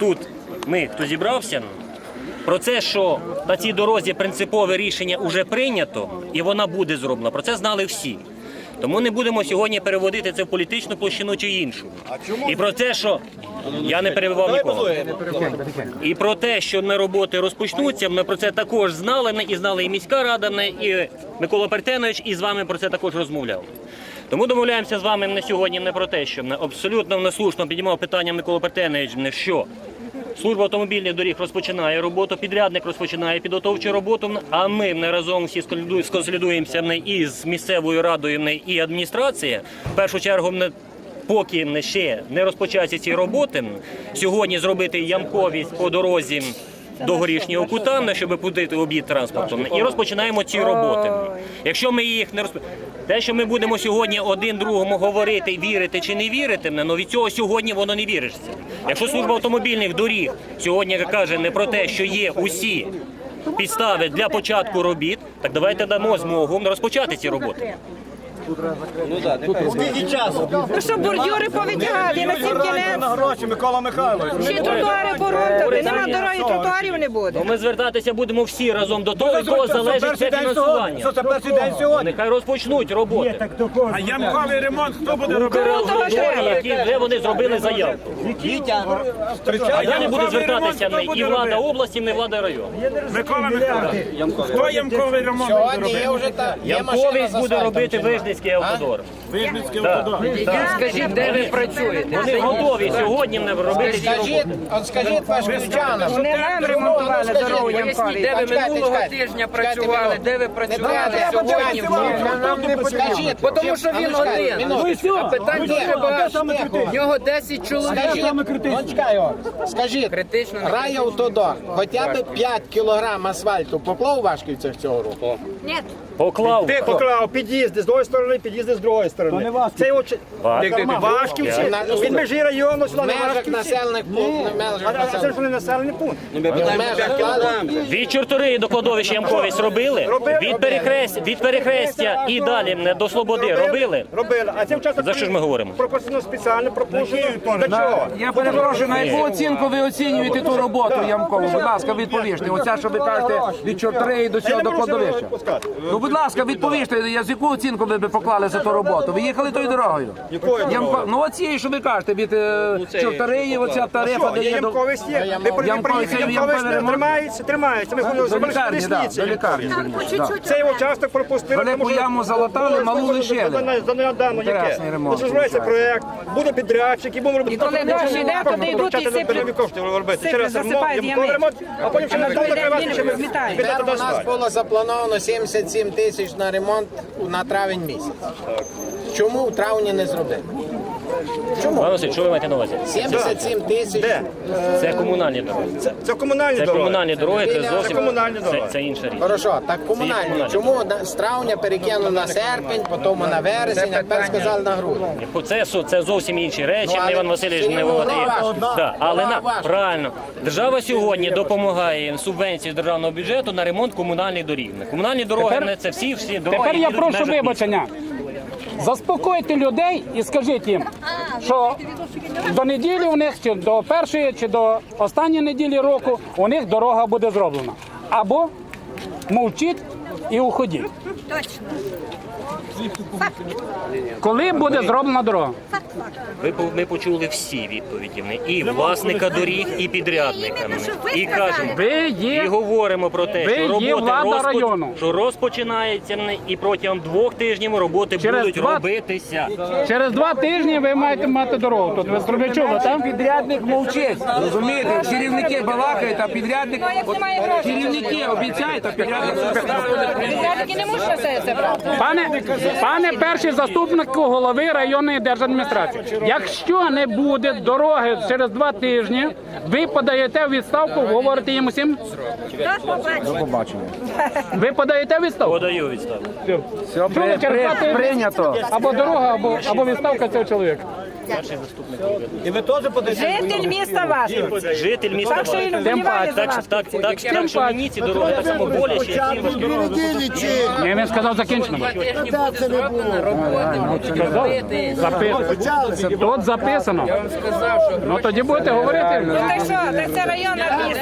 тут ми, хто зібрався, про це, що на цій дорозі принципове рішення вже прийнято і вона буде зроблена. Про це знали всі. Тому не будемо сьогодні переводити це в політичну площину чи іншу. І про те, що я не перебивав нікого. І про те, що на роботи розпочнуться, ми про це також знали не- і знали і міська рада, і Микола Пертенович, і з вами про це також розмовляв. Тому домовляємося з вами на сьогодні не про те, що не- абсолютно неслушно піднімав питання Микола Пертенович, не що служба автомобільних доріг розпочинає роботу, підрядник розпочинає підготовчу роботу, а ми не разом всі сконсоліду- сконсолідуємося не і з місцевою радою, не і адміністрація. В першу чергу не поки ще не розпочаться ці роботи, сьогодні зробити ямковість по дорозі до горішнього кута, щоб пустити об'їзд транспортом, і розпочинаємо ці роботи. Якщо ми їх не розп... те, що ми будемо сьогодні один другому говорити, вірити чи не вірити, ну від цього сьогодні воно не віришся. Якщо служба автомобільних доріг сьогодні каже не про те, що є усі підстави для початку робіт, так давайте дамо змогу розпочати ці роботи. Ну що бордюри повитягати на сім кінець, гроші, Микола Михайлович. ще тротуари порунтати, нема дороги, тротуарів не буде. Ну, ми звертатися будемо всі разом до того, від кого залежить це фінансування. Це перший день сьогодні. Нехай розпочнуть роботи. А ямковий ремонт хто буде робити? Укравтодорі, які де вони зробили заявку. А я не буду звертатися не і влада області, не влада району. Микола Михайлович, хто ямковий ремонт буде Сьогодні є робити? вже та є машина Ямковість буде робити ні? Вижницький автодор. Вижницький автодор. Скажіть, де ви працюєте? Вони готові сьогодні не робити ці Скажіть, роботи. от скажіть вашим Не нам ремонтували дорогу Поясніть, де ви минулого тижня працювали, де ви працювали сьогодні? Скажіть, Бо тому що він один. Минуточку. А питань дуже багато. В нього 10 чоловік. Скажіть, ну, скажіть, Критично не райавтодор, хоча б 5 кілограм асфальту поклав у Вашківцях цього року? Поклав. Ти поклав під'їзди з одної сторони, під'їзди з другої сторони. Це його чи- Вашківці. Я- Від межі району сюди на межах населених пунктів. межах А це населених ж не населений пункт. В межах плану. Від чортори до кладовища ямковість робили? Від перехрестя, від перехрестя і далі не, до Слободи робили? Робили. А це вчасно За що ж ми говоримо? прописано спеціально, пропущено. Для чого? Я перепрошую, на яку оцінку ви оцінюєте ту роботу ямкову? Будь ласка, відповіжте. Оця, що ви кажете, від чортири до Я цього не до можу кладовища. відпускати. Ну, будь ласка, відповіжте, я з яку оцінку ви б поклали за ту роботу? Ви їхали тою дорогою? Якою дорогою? Ну, оцією, що ви кажете, від е, чортири, оця тарифа, Що, до... ямковість є. Ви при- Ямковість, приїхали, ямковість не ремонт? тримається, тримається. Ми ходили, До зробили лікарні, да, до лікарні. Цей участок пропустили. Велику тому що- яму залатали, малу лишили. За- За яке. Інтересний ремонт, Розробляється виходить. проект, буде підрядчик, і будемо робити. І коли дощ йде, туди йдуть і ремонт, ямковий ремонт, а потім ще А на він ще ми- розмітає. Тепер у нас було заплановано 77 тисяч на ремонт на травень місяць. Чому в травні не зробили? Пане Василь, що ви маєте на увазі? 77 тисяч. Де? Це комунальні дороги. Це, це комунальні Це дороги. комунальні дороги, це Це зовсім комунальні це, дороги. це інша річ. Хорошо, так комунальні. комунальні. Чому на- з травня перекинули на серпень, потім на вересень, а тепер сказали на грудень? Це, це зовсім інші речі. Ну, але Іван Васильович не рівно володіє. Да, але на правильно держава сьогодні допомагає субвенції з державного бюджету на ремонт комунальних доріг. Комунальні дороги Тепер- не це всі всі дороги. Тепер які я йдуть в прошу межах міста. вибачення. Заспокойте людей і скажіть їм, що до неділі у них, чи до першої, чи до останньої неділі року у них дорога буде зроблена. Або мовчіть і уходіть. Коли буде зроблена дорога? Ви ми почули всі відповіді і власника доріг, і підрядника. І кажемо. Ви І говоримо про те, Ви що є роботи влада розпоч- району. що розпочинається і протягом двох тижнів роботи Через будуть два- робитися. через два тижні ви маєте мати дорогу. Тут ви зробили так? Підрядник мовчить, розумієте? Керівники балакають, а підрядник... Ну, як немає грошей, Керівники обіцяють, а підрядник... Підрядники не можуть це брати. Пане, пане перший заступник голови районної держадміністрації, якщо не буде дороги через два тижні, ви подаєте в відставку, говорите їм усім? Ви подаєте в відставку? Подаю відставку. Чули, через два тижні Прийнято. або дорога, або, або відставка цього чоловіка. І ви теж подаєте? Житель міста ваш. Житель міста Так що він Варшава. вболіває за Так, вас. так, так, так, так, що мені ці дороги так само боляче, як всім важливо. Ні, він сказав закінчено. Записано. Тут записано. Вам Ну тоді будете говорити. Ну так що, так це районна місто.